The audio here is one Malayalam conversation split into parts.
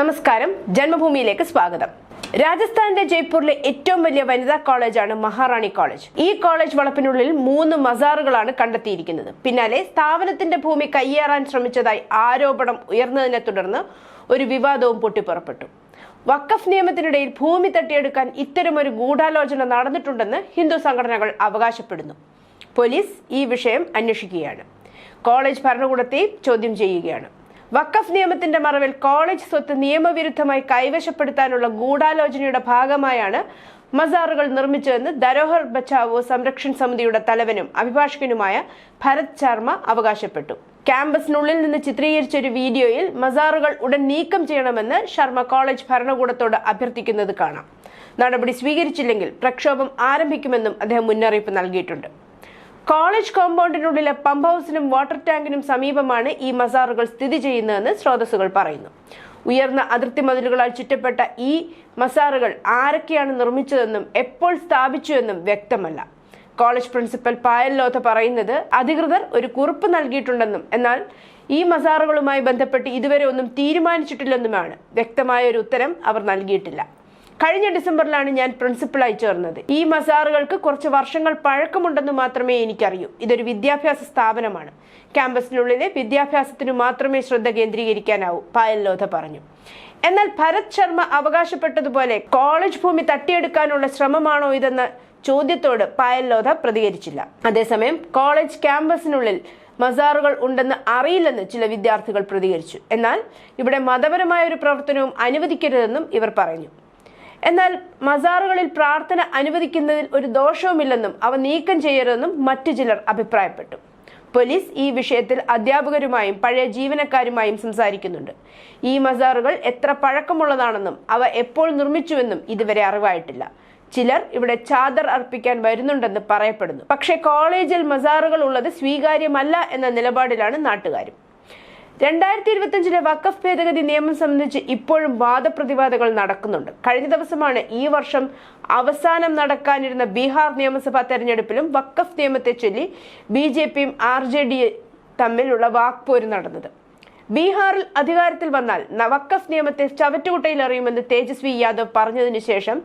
നമസ്കാരം. ജന്മഭൂമിയിലേക്ക് സ്വാഗതം. രാജസ്ഥാനിലെ ജയ്പൂരിലെ ഏറ്റവും വലിയ വനിതാ കോളേജാണ് മഹാറാണി കോളേജ്. ഈ കോളേജ് വളപ്പിനുള്ളിൽ മൂന്ന് മസാറുകളാണ് കണ്ടെത്തിയിരിക്കുന്നത്. പിന്നാലെ സ്ഥാപനത്തിന്റെ ഭൂമി കയ്യേറാൻ ശ്രമിച്ചതായി ആരോപണം ഉയർന്നതിനെ തുടർന്ന് ഒരു വിവാദവും പൊട്ടിപ്പുറപ്പെട്ടു. വഖഫ് നിയമത്തിനിടയിൽ ഭൂമി തട്ടിയെടുക്കാൻ ഒരു ഗൂഢാലോചന നടന്നിട്ടുണ്ടെന്ന് ഹിന്ദു സംഘടനകൾ അവകാശപ്പെടുന്നു. പോലീസ് ഈ വിഷയം അന്വേഷിക്കുകയാണ്. കോളേജ് ഭരണകൂടത്തെയും ചോദ്യം ചെയ്യുകയാണ്. വഖഫ് നിയമത്തിന്റെ മറവിൽ കോളേജ് സ്വത്ത് നിയമവിരുദ്ധമായി കൈവശപ്പെടുത്താനുള്ള ഗൂഢാലോചനയുടെ ഭാഗമായാണ് മസാറുകൾ നിർമ്മിച്ചതെന്ന് ധരോഹർ ബച്ചാവോ സംരക്ഷൺ സമിതിയുടെ തലവനും അഭിഭാഷകനുമായ ഭരത് ശർമ്മ അവകാശപ്പെട്ടു. ക്യാമ്പസിനുള്ളിൽ നിന്ന് ചിത്രീകരിച്ച ഒരു വീഡിയോയിൽ മസാറുകൾ ഉടൻ നീക്കം ചെയ്യണമെന്ന് ശർമ്മ കോളേജ് ഭരണകൂടത്തോട് അഭ്യർത്ഥിക്കുന്നത് കാണാം. നടപടി സ്വീകരിച്ചില്ലെങ്കിൽ പ്രക്ഷോഭം ആരംഭിക്കുമെന്നും അദ്ദേഹം മുന്നറിയിപ്പ് നൽകിയിട്ടുണ്ട്. കോളേജ് കോമ്പൗണ്ടിനുള്ളിലെ പമ്പ് ഹൗസിനും വാട്ടർ ടാങ്കിനും സമീപമാണ് ഈ മസാറുകൾ സ്ഥിതി ചെയ്യുന്നതെന്ന് സ്രോതസ്സുകൾ പറയുന്നു. ഉയർന്ന അതിർത്തി മതിലുകളാൽ ചുറ്റപ്പെട്ട ഈ മസാറുകൾ ആരൊക്കെയാണ് നിർമ്മിച്ചതെന്നും എപ്പോൾ സ്ഥാപിച്ചുവെന്നും വ്യക്തമല്ല. കോളേജ് പ്രിൻസിപ്പൽ പായൽ ലോഥ പറയുന്നത് അധികൃതർ ഒരു കുറിപ്പ് നൽകിയിട്ടുണ്ടെന്നും എന്നാൽ ഈ മസാറുകളുമായി ബന്ധപ്പെട്ട് ഇതുവരെ ഒന്നും തീരുമാനിച്ചിട്ടില്ലെന്നുമാണ് വ്യക്തമായ ഒരു ഉത്തരം അവർ നൽകിയിട്ടില്ല. കഴിഞ്ഞ ഡിസംബറിലാണ് ഞാൻ പ്രിൻസിപ്പളായി ചേർന്നത്. ഈ മസാറുകൾക്ക് കുറച്ച് വർഷങ്ങൾ പഴക്കമുണ്ടെന്ന് മാത്രമേ എനിക്കറിയൂ. ഇതൊരു വിദ്യാഭ്യാസ സ്ഥാപനമാണ്. ക്യാമ്പസിനുള്ളിലെ വിദ്യാഭ്യാസത്തിനു മാത്രമേ ശ്രദ്ധ കേന്ദ്രീകരിക്കാനാവൂ പായൽ ലോധ പറഞ്ഞു. എന്നാൽ ഭരത് ശർമ്മ അവകാശപ്പെട്ടതുപോലെ കോളേജ് ഭൂമി തട്ടിയെടുക്കാനുള്ള ശ്രമമാണോ ഇതെന്ന ചോദ്യത്തോട് പായൽ ലോധ പ്രതികരിച്ചില്ല. അതേസമയം കോളേജ് ക്യാമ്പസിനുള്ളിൽ മസാറുകൾ ഉണ്ടെന്ന് അറിയില്ലെന്ന് ചില വിദ്യാർത്ഥികൾ പ്രതികരിച്ചു. എന്നാൽ ഇവിടെ മതപരമായ ഒരു പ്രവർത്തനവും അനുവദിക്കരുതെന്നും ഇവർ പറഞ്ഞു. എന്നാൽ മസാറുകളിൽ പ്രാർത്ഥന അനുവദിക്കുന്നതിൽ ഒരു ദോഷവുമില്ലെന്നും അവ നീക്കം ചെയ്യരുതെന്നും മറ്റു ചിലർ അഭിപ്രായപ്പെട്ടു. പോലീസ് ഈ വിഷയത്തിൽ അധ്യാപകരുമായും പഴയ ജീവനക്കാരുമായും സംസാരിക്കുന്നുണ്ട്. ഈ മസാറുകൾ എത്ര പഴക്കമുള്ളതാണെന്നും അവ എപ്പോൾ നിർമ്മിച്ചുവെന്നും ഇതുവരെ അറിവായിട്ടില്ല. ചിലർ ഇവിടെ ചാദർ അർപ്പിക്കാൻ വരുന്നുണ്ടെന്ന് പറയപ്പെടുന്നു. പക്ഷേ കോളേജിൽ മസാറുകൾ ഉള്ളത് സ്വീകാര്യമല്ല എന്ന നിലപാടിലാണ് നാട്ടുകാരും. രണ്ടായിരത്തി ഇരുപത്തിയഞ്ചിലെ വക്കഫ് ഭേദഗതി നിയമം സംബന്ധിച്ച് ഇപ്പോഴും വാദപ്രതിവാദങ്ങൾ നടക്കുന്നുണ്ട്. കഴിഞ്ഞ ദിവസമാണ് ഈ വർഷം അവസാനം നടക്കാനിരുന്ന ബീഹാർ നിയമസഭാ തെരഞ്ഞെടുപ്പിലും വക്കഫ് നിയമത്തെ ചൊല്ലി ബി ജെ പിയും ആർ ജെ ഡി തമ്മിലുള്ള വാക്പോര് നടന്നത്. ബീഹാറിൽ അധികാരത്തിൽ വന്നാൽ വഖഫ് നിയമത്തെ ചവറ്റുകുട്ടയിൽ എറിയുമെന്ന് തേജസ്വി യാദവ് പറഞ്ഞതിനു ശേഷം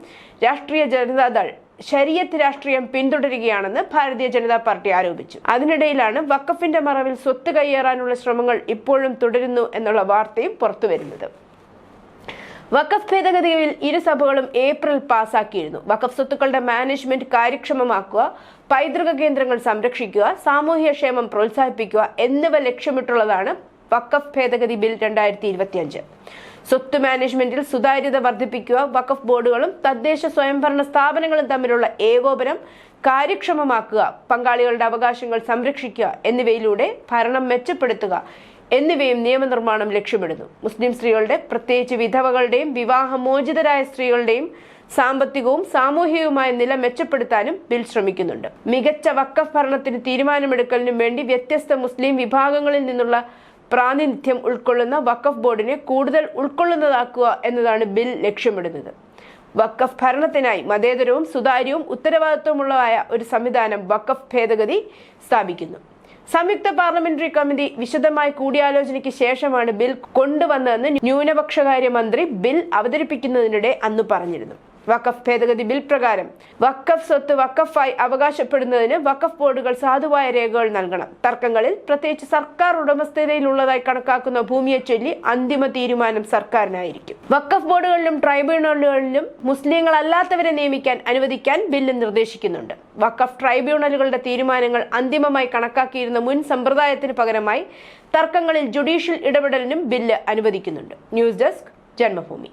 രാഷ്ട്രീയ ജനതാദൾ ശരീയത്ത് രാഷ്ട്രീയം പിന്തുടരുകയാണെന്ന് ഭാരതീയ ജനതാ പാർട്ടി ആരോപിച്ചു. അതിനിടയിലാണ് വക്കഫിന്റെ മറവിൽ സ്വത്ത് കൈയേറാനുള്ള ശ്രമങ്ങൾ ഇപ്പോഴും തുടരുന്നു എന്നുള്ള വാർത്തയും പുറത്തുവരുന്നത് വഖഫ് ഭേദഗതി ബിൽ ഇരു സഭകളും ഏപ്രിൽ പാസാക്കിയിരുന്നു. വഖഫ് സ്വത്തുക്കളുടെ മാനേജ്മെന്റ് കാര്യക്ഷമമാക്കുക പൈതൃക കേന്ദ്രങ്ങൾ സംരക്ഷിക്കുക സാമൂഹ്യക്ഷേമം പ്രോത്സാഹിപ്പിക്കുക എന്നിവ ലക്ഷ്യമിട്ടുള്ളതാണ് വഖഫ് ഭേദഗതി ബിൽ രണ്ടായിരത്തി ഇരുപത്തിയഞ്ച്. സ്വത്ത് മാനേജ്മെന്റിൽ സുതാര്യത വർദ്ധിപ്പിക്കുക വഖഫ് ബോർഡുകളും തദ്ദേശ സ്വയംഭരണ സ്ഥാപനങ്ങളും തമ്മിലുള്ള ഏകോപനം കാര്യക്ഷമമാക്കുക പങ്കാളികളുടെ അവകാശങ്ങൾ സംരക്ഷിക്കുക എന്നിവയിലൂടെ ഭരണം മെച്ചപ്പെടുത്തുക എന്നിവയും നിയമനിർമ്മാണം ലക്ഷ്യമിടുന്നു. മുസ്ലിം സ്ത്രീകളുടെ പ്രത്യേകിച്ച് വിധവകളുടെയും വിവാഹമോചിതരായ സ്ത്രീകളുടെയും സാമ്പത്തികവും സാമൂഹികവുമായ നില മെച്ചപ്പെടുത്താനും ബിൽ ശ്രമിക്കുന്നുണ്ട്. മികച്ച വക്കഫ് ഭരണത്തിന് തീരുമാനമെടുക്കലിനും വേണ്ടി വ്യത്യസ്ത മുസ്ലിം വിഭാഗങ്ങളിൽ നിന്നുള്ള പ്രാതിനിധ്യം ഉൾക്കൊള്ളുന്ന വഖഫ് ബോർഡിനെ കൂടുതൽ ഉൾക്കൊള്ളുന്നതാക്കുക എന്നതാണ് ബിൽ ലക്ഷ്യമിടുന്നത്. വഖഫ് ഭരണത്തിനായി മതേതരവും സുതാര്യവും ഉത്തരവാദിത്വമുള്ളതായ ഒരു സംവിധാനം വഖഫ് ഭേദഗതി സ്ഥാപിക്കുന്നു. സംയുക്ത പാർലമെന്ററി കമ്മിറ്റി വിശദമായ കൂടിയാലോചനയ്ക്ക് ശേഷമാണ് ബിൽ കൊണ്ടുവന്നതെന്ന് ന്യൂനപക്ഷകാര്യ മന്ത്രി ബിൽ അവതരിപ്പിക്കുന്നതിനിടെ അന്ന് പറഞ്ഞിരുന്നു. വഖഫ് ഭേദഗതി ബിൽ പ്രകാരം. വഖഫ് സ്വത്ത് വഖഫായി അവകാശപ്പെടുന്നതിന് വഖഫ് ബോർഡുകൾ സാധുവായ രേഖകൾ നൽകണം. തർക്കങ്ങളിൽ പ്രത്യേകിച്ച് സർക്കാർ ഉടമസ്ഥതയിലുള്ളതായി കണക്കാക്കുന്ന ഭൂമിയെ ചൊല്ലി അന്തിമ തീരുമാനം സർക്കാരിനായിരിക്കും. വഖഫ് ബോർഡുകളിലും ട്രൈബ്യൂണലുകളിലും മുസ്ലിങ്ങളല്ലാത്തവരെ നിയമിക്കാൻ അനുവദിക്കാൻ ബില്ല് നിർദ്ദേശിക്കുന്നുണ്ട്. വഖഫ് ട്രൈബ്യൂണലുകളുടെ തീരുമാനങ്ങൾ അന്തിമമായി കണക്കാക്കിയിരുന്ന മുൻ സമ്പ്രദായത്തിന് പകരമായി തർക്കങ്ങളിൽ ജുഡീഷ്യൽ ഇടപെടലിനും ബില്ല് അനുവദിക്കുന്നുണ്ട്. News desk Janmabhoomi.